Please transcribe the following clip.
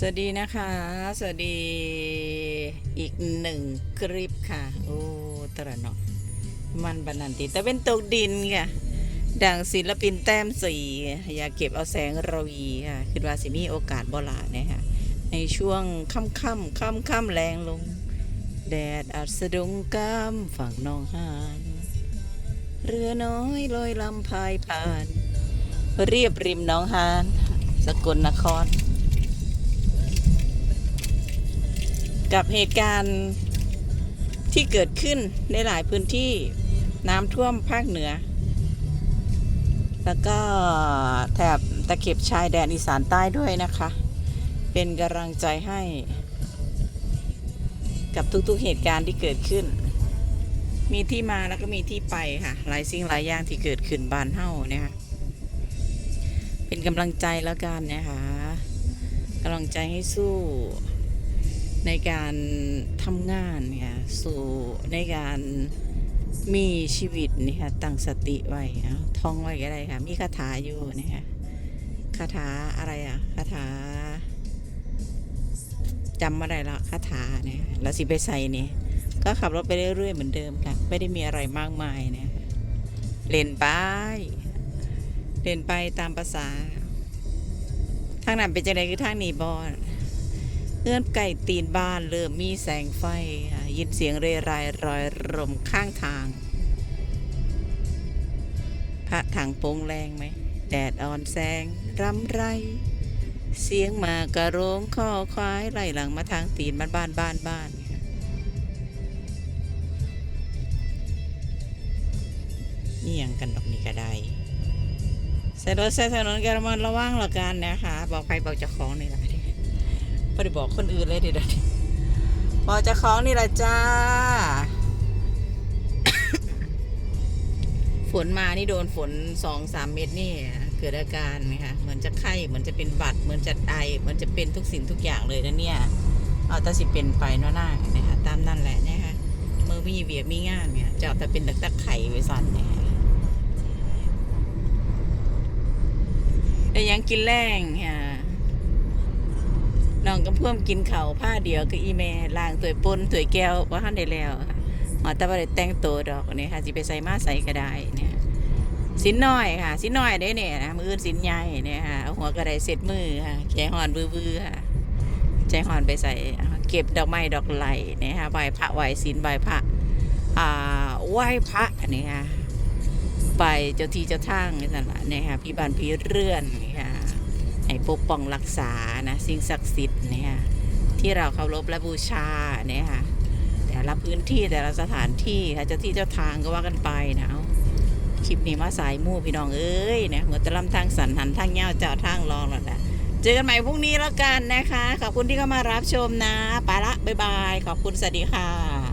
สวัสดีนะคะ สวัสดีอีกหนึ่งคลิปค่ะ โอ้ตระเนาะมันบันนันติแต่เป็นตกดินค่ะดังศิลปินแต้มสีอยาเก็บเอาแสงรวีค่ะคิดว่าสิมีโอกาสบ่ลาเนี่ยค่ะ ในช่วงค่ำค่ำค่ำค่ำแรงลง แดดอาจสะดุงก้ามฝั่งนองหานเรือน้อยลอยลำพายผ่าน เรียบริมหนองหาน สกลนคร กับเหตุการณ์ที่เกิดขึ้นในหลายพื้นที่น้ำท่วมภาคเหนือ แล้วก็แถบตะเข็บชายแดนอีสานใต้ด้วยนะคะ เป็นกำลังใจให้ กับทุกๆเหตุการณ์ที่เกิดขึ้น มีที่มาแล้วก็มีที่ไปค่ะ หลายสิ่งหลายอย่างที่เกิดขึ้นบานเฮ้าเนี่ยค่ะเป็นกำลังใจแล้วกันนะคะกำลังใจให้สู้ ในการทำงานเนี่ยสู่ในการมีชีวิตนี่ค่ะตั้งสติไว้ท่องไว้ก็ได้ค่ะ มีคาถาอยู่นะคะคาถาอะไรอะคาถาจำมาได้ละคาถาเนี่ยแล้วสิไปใส่นี่ก็ขับรถไปเรื่อยๆเหมือนเดิมค่ะ ไม่ได้มีอะไรมากมายเนี่ยเล่นไปเล่นไปตามภาษาทางนั้นเป็นจังไดคือทางนี้บอ เงื่อนไก่ตีนบ้านเริ่มมีแสงไฟ ยินเสียงเรไรรอยรมข้างทาง พระถังโปงแรงไหม แดดอ่อนแสงรำไร เสียงมากระโรงข้อควายไล่หลังมาทางตีนบ้านบ้านบ้านบ้านนี่ยังกันดอกนี้ก็ได้ใส่รถใส่ถนนกระมันระวังละกันนะคะ บอกใครบอกเจ้าของนี่แหละ ไม่ได้บอกคนอื่นเลยเดี๋ยวนี้บอกเจะของนี่แหละจ้า ฝนมานี่โดนฝนสองสามเม็ดนี่ เกิดอาการนะคะเหมือนจะไข้เหมือนจะเป็นบัดเหมือนจะไอเหมือนจะเป็นทุกสิ่งทุกอย่างเลยนะเนี่ยเอาแต่สิเป็นไปเนาะหน้านะคะตามนั่นแหละนะคะเมื่อมีเบียบมีงานเนี่ยจะเอาแต่เป็นตะตะไข่ไว้สั่นนะคะแต่ยังกินแรงค่ะน้ องก็เพิ่มกินเขาผ้าเดียวก็อีแม่ล้างถ้วยปนถ้วยแก้วว่าท่านได้แล้วค่ะหอแต่ว่าได้แต่งตัวดอกนี่ค่ะสิไปใส่มาใส่ก็ได้เนี่ยสินน้อยค่ะ สินน้อยได้เนี่ยนะมืออื่นสินใหญ่เนี่ยค่ะเอาหัวกระไดเสร็จมือค่ะแขหอนบือๆค่ะใจหอนไปใส่เก็บดอกไม้ดอกไหลเนี่ยค่ะไหว้พระไหว้ศีลไหว้พระอ่าไหวพระนี่ค่ะไปเจ้าที่เจ้าทางนี่นั่นแหละเนี่ยค่ะพี่บานพี่เรื่อนนี่ค่ะ ให้ปกป้องรักษานะสิ่งศักดิ์สิทธิ์เนี่ยที่เราเคารพและบูชาเนี่ยค่ะแต่ละพื้นที่แต่ละสถานที่ค่ะเจ้าที่เจ้าทางก็ว่ากันไปนะเอาคลิปนี้มาสายมู่พี่น้องเอ้ยเนี่ยหัวตะลำทางสันหันทางเงาเจ้าทางรองแล้วนะเจอกันใหม่พรุ่งนี้แล้วกันนะคะ ขอบคุณที่เข้ามารับชมนะไปละบ๊ายบาย ขอบคุณสวัสดีค่ะ